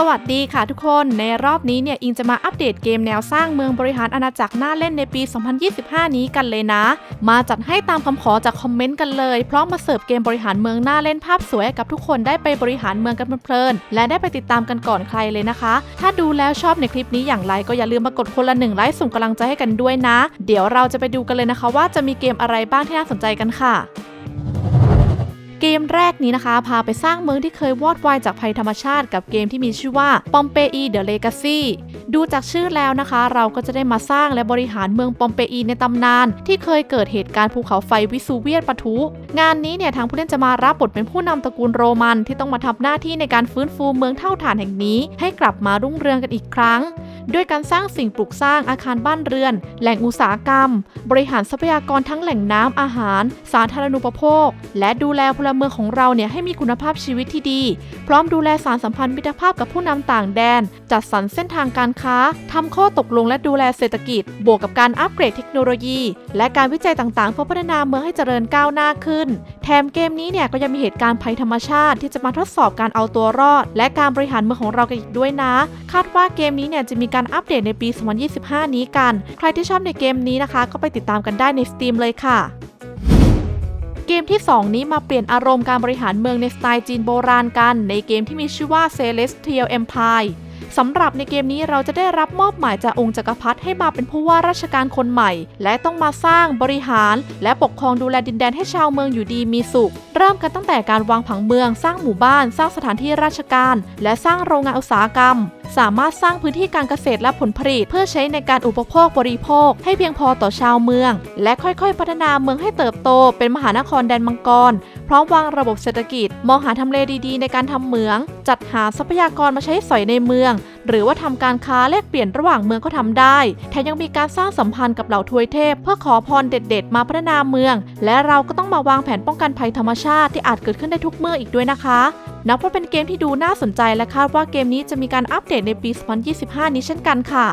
สวัสดีค่ะทุกคน ในรอบนี้เนี่ยอิงจะมาอัปเดตเกมแนวสร้างเมืองบริหารอาณาจักรหน่าเล่นในปี 2025 นี้กันเลยนะ มาจัดให้ตามคำขอจากคอมเมนต์กันเลย พร้อมมาเสิร์ฟเกมบริหารเมืองหน่าเล่นภาพสวยกับทุกคนได้ไปบริหารเมืองกันเพลินๆและได้ไปติดตามกันก่อนใครเลยนะคะ ถ้าดูแล้วชอบในคลิปนี้อย่างไรก็อย่าลืมมากดคนละหนึ่งไลค์ส่งกำลังใจให้กันด้วยนะ เดี๋ยวเราจะไปดูกันเลยนะคะ ว่าจะมีเกมอะไรบ้างที่น่าสนใจกันค่ะ เกมแรกนี้นะคะ พาไปสร้างเมืองที่เคยวอดวายจากภัยธรรมชาติกับเกมที่มีชื่อว่า p o m p e i The Legacy ดูจากชื่อแล้วนะคะ เราก็จะได้มาสร้างและบริหารเมืองปอมเปอีในตำนาน ที่เคยเกิดเหตุการณ์ภูเขาไฟวิสูเวียสปะทุ งานนี้เนี่ยทางผู้เล่นจะมารับบทเป็นผู้นำตระกูลโรมันที่ต้องมาทำหน้าที่ในการฟื้นฟูเมืองเท่าฐานแห่งนี้ ให้กลับมารุ่งเรืองกันอีกครั้ง ด้วยการสร้างสิ่งปลูกสร้างอาคารบ้านเรือน แหล่งอุตสาหกรรม บริหารทรัพยากรทั้งแหล่งน้ำอาหาร สาธารณูปโภค และดูแลพลเมืองของเราเนี่ยให้มีคุณภาพชีวิตที่ดี พร้อมดูแลสารสัมพันธ์มิตรภาพกับผู้นำต่างแดน จัดสรรเส้นทางการค้าทำข้อตกลงและดูแลเศรษฐกิจ บวกกับการอัปเกรดเทคโนโลยี และการวิจัยต่างๆ เพื่อพัฒนาเมืองให้เจริญก้าวหน้าขึ้น ถมเกมนี้เนี่ยก็ยังมีเหตุการณ์ภัยธรรมชาติที่จะมาทดสอบการเอาตัวรอด และการบริหารเมืองของเรากันอีกด้วยนะ คาดว่าเกมนี้เนี่ยจะมีการอัปเดตในปี 2025 นี้กัน ใครที่ชอบในเกมนี้นะคะ ก็ไปติดตามกันได้ใน Steam เลยค่ะเกมที่ 2 นี้มาเปลี่ยนอารมณ์การบริหารเมืองในสไตล์จีนโบราณกัน ในเกมที่มีชื่อว่า Celestial Empire สำหรับในเกมนี้เราจะได้รับมอบหมายจากองค์จักรพรรดิให้มาเป็นผู้ว่าราชการคนใหม่ และต้องมาสร้างบริหาร และปกครองดูแลดินแดนให้ชาวเมืองอยู่ดีมีสุข เริ่มกันตั้งแต่การวางผังเมือง สร้างหมู่บ้าน สร้างสถานที่ราชการ และสร้างโรงงานอุตสาหกรรม สามารถสร้างพื้นที่การเกษตรและผลผลิต เพื่อใช้ในการอุปโภคบริโภค ให้เพียงพอต่อชาวเมือง และค่อยๆ พัฒนาเมืองให้เติบโต เป็นมหานครแดนมังกร พร้อมวางระบบเศรษฐกิจ มองหาทำเลดีๆ ในการทำเหมือง จัดหาทรัพยากรมาใช้สอยในเมือง หรือว่าทำการค้าแลกเปลี่ยนระหว่างเมืองก็ทำได้แถมยังมีการสร้างสัมพันธ์กับเหล่าทวยเทพ เพื่อขอพรเด็ด ๆ มาพัฒนาเมือง และเราก็ต้องมาวางแผนป้องกันภัยธรรมชาติที่อาจเกิดขึ้นได้ทุกเมื่ออีกด้วยนะคะ นับว่าเป็นเกมที่ดูน่าสนใจและคาดว่าเกมนี้จะมีการอัปเดตในปี 2025 นี้เช่นกันค่ะ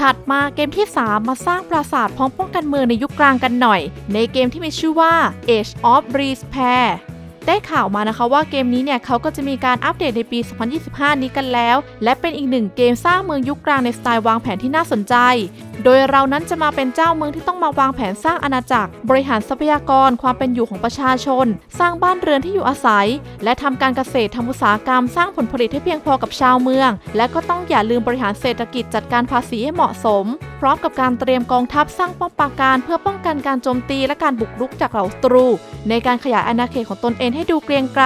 ถัดมาเกมที่ 3 มาสร้างปราสาทพร้อมป้องกันเมืองในยุคกลางกันหน่อย ในเกมที่มีชื่อว่า Age of Breeze Pair ได้ข่าวมานะคะว่าเกมนี้เนี่ยเขาก็จะมีการอัปเดตในปี 2025 นี้กันแล้ว และเป็นอีกหนึ่งเกมสร้างเมืองยุคกลางในสไตล์วางแผนที่น่าสนใจ โดยเรานั้นจะมาเป็นเจ้าเมืองที่ต้องมาวางแผนสร้างอาณาจักร บริหารทรัพยากรความเป็นอยู่ของประชาชน สร้างบ้านเรือนที่อยู่อาศัย และทำการเกษตรทำอุตสาหกรรม สร้างผลผลิตให้เพียงพอกับชาวเมือง และก็ต้องอย่าลืมบริหารเศรษฐกิจจัดการภาษีให้เหมาะสม พร้อมกับการเตรียมกองทัพสร้างป้อมปราการ เพื่อป้องกันการโจมตีและการบุกรุกจากเหล่าศัตรู ในการขยายอาณาเขตของตนเองให้ดูเกรียงไกร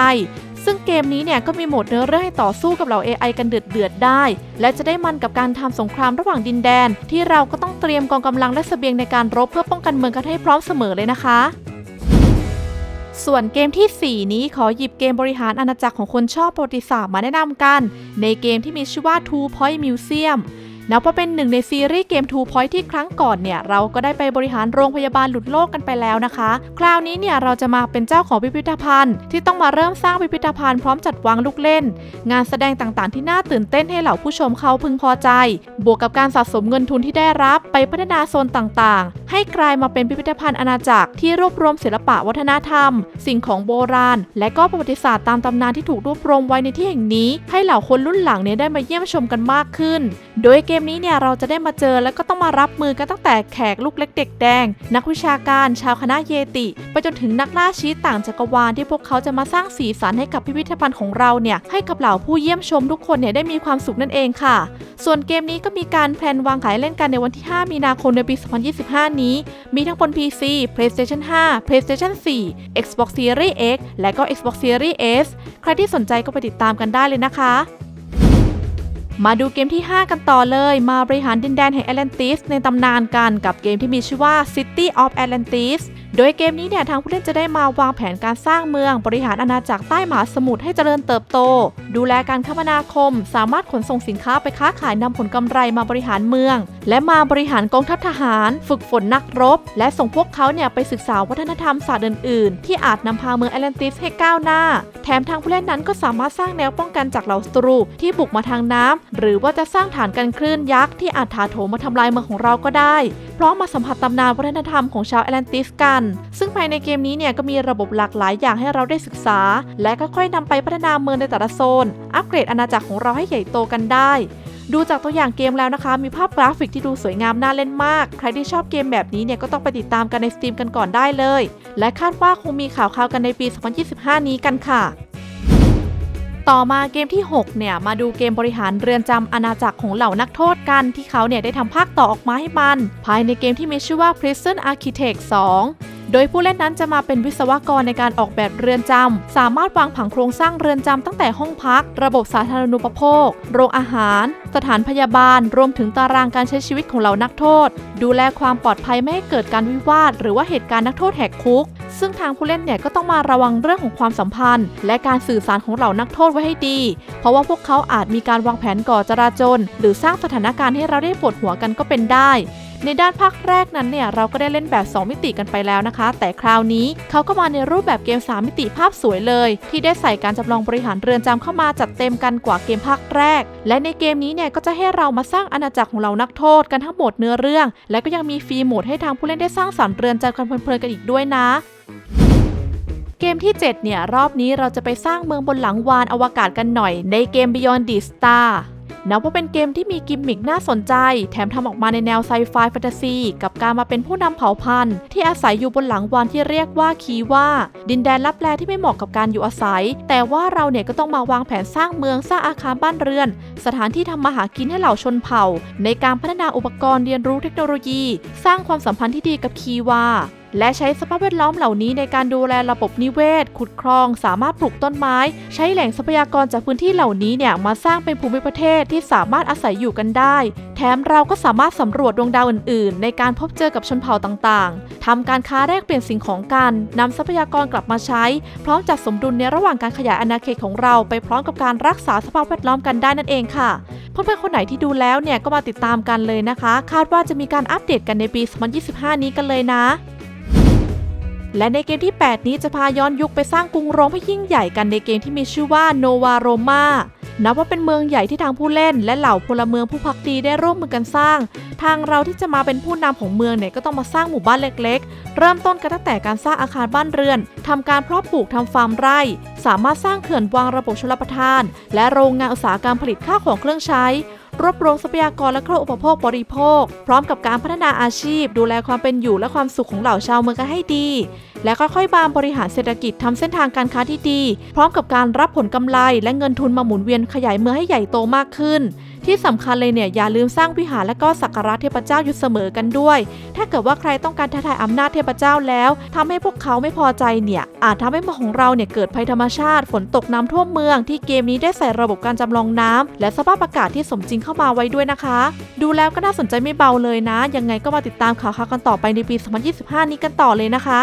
ซึ่งเกมนี้เนี่ยก็มีโหมดเนื้อเรื่องให้ต่อสู้กับเหล่า AI กันเดือดเดือดๆได้ และจะได้มันกับการทำสงครามระหว่างดินแดน ที่เราก็ต้องเตรียมกองกำลังและเสบียงในการรบเพื่อป้องกันเมืองกันให้พร้อมเสมอเลยนะคะ ส่วนเกมทีสี่ 4 นี้ขอหยิบเกมบริหารอาณาจักรของคนชอบประวัติศาสตร์มาแนะนำกัน ในเกมที่มีชื่อว่า Two Point Museum นับว่าเป็นหนึ่งในซีรีส์เกม Two Point ที่ครั้งก่อนเนี่ย เราก็ได้ไปบริหารโรงพยาบาลหลุดโลกกันไปแล้วนะคะ คราวนี้เนี่ยเราจะมาเป็นเจ้าของพิพิธภัณฑ์ ที่ต้องมาเริ่มสร้างพิพิธภัณฑ์พร้อมจัดวางลูกเล่น งานแสดงต่างๆ ที่น่าตื่นเต้นให้เหล่าผู้ชมเขาพึงพอใจ บวกกับการสะสมเงินทุนที่ได้รับไปพัฒนาโซนต่างๆ ให้กลายมาเป็นพิพิธภัณฑ์อาณาจักรที่รวบรวมศิลปะวัฒนธรรม สิ่งของโบราณ และก็ประวัติศาสตร์ตามตำนานที่ถูกรวบรวมไว้ในที่แห่งนี้ ให้เหล่าคนรุ่นหลังเนี่ยได้มาเยี่ยมชมกันมากขึ้น โดยเกมนี้เนี่ยเราจะได้มาเจอแล้วก็ต้องมารับมือกันตั้งแต่แขกลูกเล็กเด็กแดง นักวิชาการชาวคณะเยติ ไปจนถึงนักล่าชี้ต่างจักรวาลที่พวกเขาจะมาสร้างสีสันให้กับพิพิธภัณฑ์ของเราเนี่ยให้กับเหล่าผู้เยี่ยมชมทุกคนเนี่ยได้มีความสุขนั่นเองค่ะ ส่วนเกมนี้ก็มีการแพลนวางขายเล่นกันในวันที่ 5 มีนาคมในปี 2025 นี้ มีทั้งบน PC PlayStation 5 PlayStation 4 Xbox Series X และก็ Xbox Series S ใครที่สนใจก็ไปติดตามกันได้เลยนะคะ มาดูเกมที่ 5 กันต่อเลย มาบริหารดินแดนแห่งแอตแลนติสในตำนานกันกับเกมที่มีชื่อว่า City of Atlantis โดยเกมนี้เนี่ยทางผู้เล่นจะได้มาวางแผนการสร้างเมือง บริหารอาณาจักรใต้มหาสมุทรให้เจริญเติบโต ดูแลการคมนาคม สามารถขนส่งสินค้าไปค้าขายนำผลกำไรมาบริหารเมือง และมาบริหารกองทัพทหาร ฝึกฝนนักรบ และส่งพวกเขาเนี่ยไปศึกษาวัฒนธรรมศาสตร์อื่นๆ ที่อาจนำพาเมืองแอตแลนติสให้ก้าวหน้า แถมทางผู้เล่นนั้นก็สามารถสร้างแนวป้องกันจากเหล่าศัตรูที่บุกมาทางน้ำหรือว่าจะสร้างฐานกันคลื่นยักษ์ที่อาจถาโถมมาทำลายเมืองของเราก็ได้พร้อมมาสัมผัสตำนานวัฒนธรรมของชาวแอตแลนติสกันซึ่งภายในเกมนี้เนี่ยก็มีระบบหลากหลายอย่างให้เราได้ศึกษา และค่อยๆนำไปพัฒนาเมืองในแต่ละโซน อัปเกรดอาณาจักรของเราให้ใหญ่โตกันได้ ดูจากตัวอย่างเกมแล้วนะคะ มีภาพกราฟิกที่ดูสวยงามน่าเล่นมาก ใครที่ชอบเกมแบบนี้เนี่ยก็ต้องไปติดตามกันในสตรีมกันก่อนได้เลย และคาดว่าคงมีข่าวคราวกันในปี 2025 นี้กันค่ะต่อมาเกมที่ 6 เนี่ย มาดูเกมบริหารเรือนจำอาณาจักรของเหล่านักโทษกันที่เขาเนี่ยได้ทำภาคต่อออกมาให้มัน ภายในเกมที่มีชื่อว่า Prison Architect 2 โดยผู้เล่นนั้นจะมาเป็นวิศวกรในการออกแบบเรือนจำ สามารถวางผังโครงสร้างเรือนจำตั้งแต่ห้องพัก ระบบสาธารณูปโภค โรงอาหาร สถานพยาบาล รวมถึงตารางการใช้ชีวิตของเหล่านักโทษ ดูแลความปลอดภัยไม่ให้เกิดการวิวาท หรือว่าเหตุการณ์นักโทษแหกคุก ซึ่งทางผู้เล่นเนี่ยก็ต้องมาระวังเรื่องของความสัมพันธ์ และการสื่อสารของเหล่านักโทษไว้ให้ดี เพราะว่าพวกเขาอาจมีการวางแผนก่อจราจนหรือสร้างสถานการณ์ให้เราได้ปวดหัวกันก็เป็นได้ ในด้านภาคแรกนั้นเนี่ยเราก็ได้เล่นแบบ 2 มิติกันไปแล้วนะคะ แต่คราวนี้เขาก็มาในรูปแบบเกม 3 มิติภาพสวยเลย ที่ได้ใส่การจำลองบริหารเรือนจำเข้ามาจัดเต็มกันกว่าเกมภาคแรก และในเกมนี้เนี่ยก็จะให้เรามาสร้างอาณาจักรของเรานักโทษกันทั้งหมดเนื้อเรื่อง และก็ยังมีฟรีโหมดให้ทางผู้เล่นได้สร้างสรรค์เรือนจำกันเพลินๆกันอีกด้วยนะเกมที่ 7 เนี่ย รอบนี้เราจะไปสร้างเมืองบนหลังวานอวกาศกันหน่อยในเกม Beyond the Star นับว่าเป็นเกมที่มีกิมมิคน่าสนใจ แถมทำออกมาในแนวไซไฟแฟนตาซี กับการมาเป็นผู้นำเผ่าพันธุ์ ที่อาศัยอยู่บนหลังวานที่เรียกว่าคีว่า ดินแดนลับแลที่ไม่เหมาะกับการอยู่อาศัย แต่ว่าเราเนี่ยก็ต้องมาวางแผนสร้างเมืองสร้างอาคารบ้านเรือน สถานที่ทำมาหากินให้เหล่าชนเผ่า ในการพัฒนาอุปกรณ์เรียนรู้เทคโนโลยี สร้างความสัมพันธ์ที่ดีกับคีว่า และใช้สภาพแวดล้อมเหล่านี้ในการดูแลระบบนิเวศ ขุดคลอง สามารถปลูกต้นไม้ ใช้แหล่งทรัพยากรจากพื้นที่เหล่านี้เนี่ยมาสร้างเป็นภูมิประเทศที่สามารถอาศัยอยู่กันได้ แถมเราก็สามารถสำรวจดวงดาวอื่น ๆ ในการพบเจอกับชนเผ่าต่างๆทำการค้าแลกเปลี่ยนสิ่งของกันนำทรัพยากรกลับมาใช้ พร้อมจัดสมดุลในระหว่างการขยายอาณาเขตของเราไปพร้อมกับการรักษาสภาพแวดล้อมกันได้นั่นเองค่ะเพื่อนๆคนไหนที่ดูแล้วเนี่ยก็มาติดตามกันเลยนะคะ คาดว่าจะมีการอัปเดตกันในปี 2025 นี้กันเลยนะ และในเกมที่ 8 นี้จะพาย้อนยุคไปสร้างกรุงโรมให้ยิ่งใหญ่กันในเกมที่มีชื่อว่าโนวาโรมานับว่าเป็นเมืองใหญ่ที่ทางผู้เล่น และเหล่าพลเมืองผู้พักดีได้ร่วมมือกันสร้าง ทางเราที่จะมาเป็นผู้นำของเมืองเนี่ยก็ต้องมาสร้างหมู่บ้านเล็กๆ เริ่มต้นกันตั้งแต่การสร้างอาคารบ้านเรือนทำการเพาะปลูกทำฟาร์มไร่ สามารถสร้างเขื่อนวางระบบชลประทาน และโรงงานอุตสาหกรรมผลิตข้าวของเครื่องใช้ รวบรวมทรัพยากรและเครื่องอุปโภคบริโภค พร้อมกับการพัฒนาอาชีพ ดูแลความเป็นอยู่และความสุขของเหล่าชาวเมืองกันให้ดี และค่อยๆบามบริหารเศรษฐกิจทำเส้นทางการค้าที่ดี พร้อมกับการรับผลกำไรและเงินทุนมาหมุนเวียนขยายเมืองให้ใหญ่โตมากขึ้น ที่สำคัญเลยเนี่ยอย่าลืมสร้างวิหารและก็สักการะเทพเจ้าอยู่เสมอกันด้วย ถ้าเกิดว่าใครต้องการท้าทายอำนาจเทพเจ้าแล้วทำให้พวกเขาไม่พอใจเนี่ยอาจทำให้เมืองของเราเนี่ยเกิดภัยธรรมชาติ ฝนตกน้ำท่วมเมือง ที่เกมนี้ได้ใส่ระบบการจำลองน้ำและสภาพอากาศที่สมจริงเข้ามาไว้ด้วยนะคะ ดูแล้วก็น่าสนใจไม่เบาเลยนะ ยังไงก็มาติดตามข่าวๆกันต่อไปในปี 2025 นี้กันต่อเลยนะคะ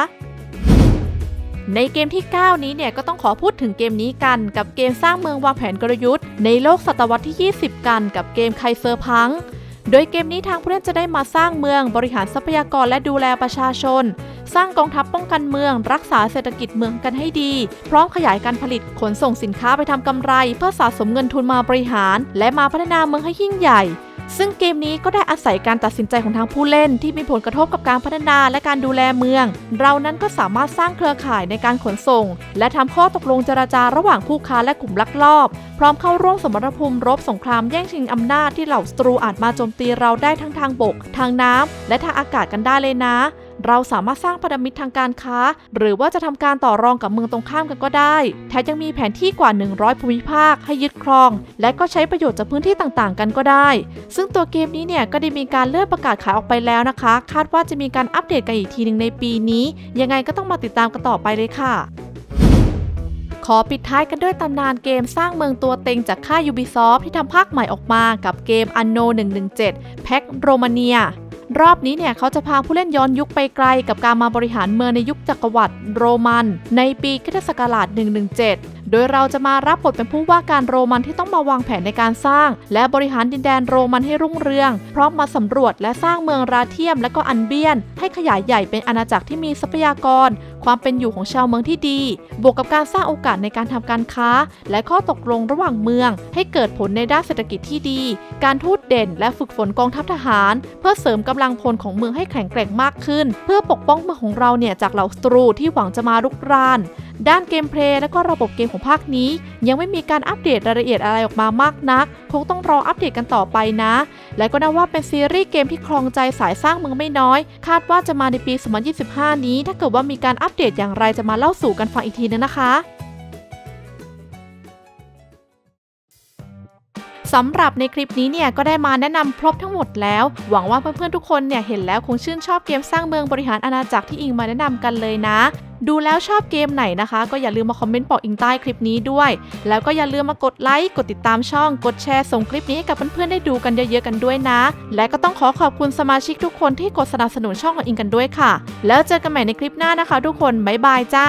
ในเกมที่ 9 นี้เนี่ยก็ต้องขอพูดถึงเกมนี้กัน กับเกมสร้างเมืองวางแผนกลยุทธ์ ในโลกศตวรรษที่ 20 กันกับเกมไคเซอร์พังโดยเกมนี้ทางผู้เล่นจะได้มาสร้างเมืองบริหารทรัพยากรและดูแลประชาชน สร้างกองทัพป้องกันเมือง รักษาเศรษฐกิจเมืองกันให้ดี พร้อมขยายการผลิตขนส่งสินค้าไปทำกำไร เพื่อสะสมเงินทุนมาบริหาร และมาพัฒนาเมืองให้ยิ่งใหญ่ ซึ่งเกมนี้ก็ได้อาศัยการตัดสินใจของทางผู้เล่น ที่มีผลกระทบกับการพัฒนาและการดูแลเมือง เรานั้นก็สามารถสร้างเครือข่ายในการขนส่ง และทำข้อตกลงเจราจาระหว่างผู้ค้าและกลุ่มลักลอบ พร้อมเข้าร่วมสมรภูมิรบสงครามแย่งชิงอำนาจที่เหล่าศัตรูอาจมาโจมตีเราได้ทั้งทางบก ทางน้ำและทางอากาศกันได้เลยนะ เราสามารถสร้างพันธมิตรทางการค้า หรือว่าจะทำการต่อรองกับเมืองตรงข้ามกันก็ได้ แถมยังมีแผนที่กว่า 100 ภูมิภาคให้ยึดครอง และก็ใช้ประโยชน์จากพื้นที่ต่างๆ กันก็ได้ ซึ่งตัวเกมนี้เนี่ยก็ได้มีการเลื่อนประกาศขายออกไปแล้วนะคะ คาดว่าจะมีการอัปเดตกันอีกทีหนึ่งในปีนี้ ยังไงก็ต้องมาติดตามกันต่อไปเลยค่ะขอปิดท้ายกันด้วยตำนานเกมสร้างเมืองตัวเต็งจากค่าย Ubisoft ที่ทำภาคใหม่ออกมากับเกม Anno 117 Pack Romania รอบนี้เนี่ยเขาจะพาผู้เล่นย้อนยุคไปไกลกับการมาบริหารเมืองในยุคจักรวรรดิโรมัน ในปีคริสตศักราช117 โดยเราจะมารับบทเป็นผู้ว่าการโรมันที่ต้องมาวางแผนในการสร้าง และบริหารดินแดนโรมันให้รุ่งเรือง พร้อมมาสำรวจและสร้างเมืองราเทียมและก็อันเบียน ให้ขยายใหญ่เป็นอาณาจักรที่มีทรัพยากร ความเป็นอยู่ของชาวเมืองที่ดี บวกกับการสร้างโอกาสในการทำการค้า และข้อตกลงระหว่างเมือง ให้เกิดผลในด้านเศรษฐกิจที่ดี การทูตเด่น และฝึกฝนกองทัพทหาร เพื่อเสริมกำลังพลของเมืองให้แข็งแกร่งมากขึ้น เพื่อปกป้องเมืองของเราเนี่ยจากเหล่าศัตรูที่หวังจะมารุกรานด้านเกมเพลย์และก็ระบบเกมของภาคนี้ ยังไม่มีการอัปเดตรายละเอียดอะไรออกมามากนัก คงต้องรออัปเดตกันต่อไปนะ และก็นับว่าเป็นซีรีส์เกมที่ครองใจสายสร้างเมืองไม่น้อย คาดว่าจะมาในปี 2025 นี้ ถ้าเกิดว่ามีการอัปเดตอย่างไรจะมาเล่าสู่กันฟังอีกทีนึงนะคะสำหรับในคลิปนี้เนี่ยก็ได้มาแนะนำครบทั้งหมดแล้ว หวังว่าเพื่อนๆทุกคนเนี่ยเห็นแล้วคงชื่นชอบเกมสร้างเมืองบริหารอาณาจักรที่อิงมาแนะนำกันเลยนะ ดูแล้วชอบเกมไหนนะคะ ก็อย่าลืมมาคอมเมนต์บอกอิงใต้คลิปนี้ด้วย แล้วก็อย่าลืมมากดไลค์กดติดตามช่อง กดแชร์ส่งคลิปนี้ให้กับเพื่อนๆได้ดูกันเยอะๆกันด้วยนะ และก็ต้องขอขอบคุณสมาชิกทุกคนที่กดสนับสนุนช่องของอิงกันด้วยค่ะ แล้วเจอกันใหม่ในคลิปหน้านะคะ ทุกคนบ๊ายบายจ้า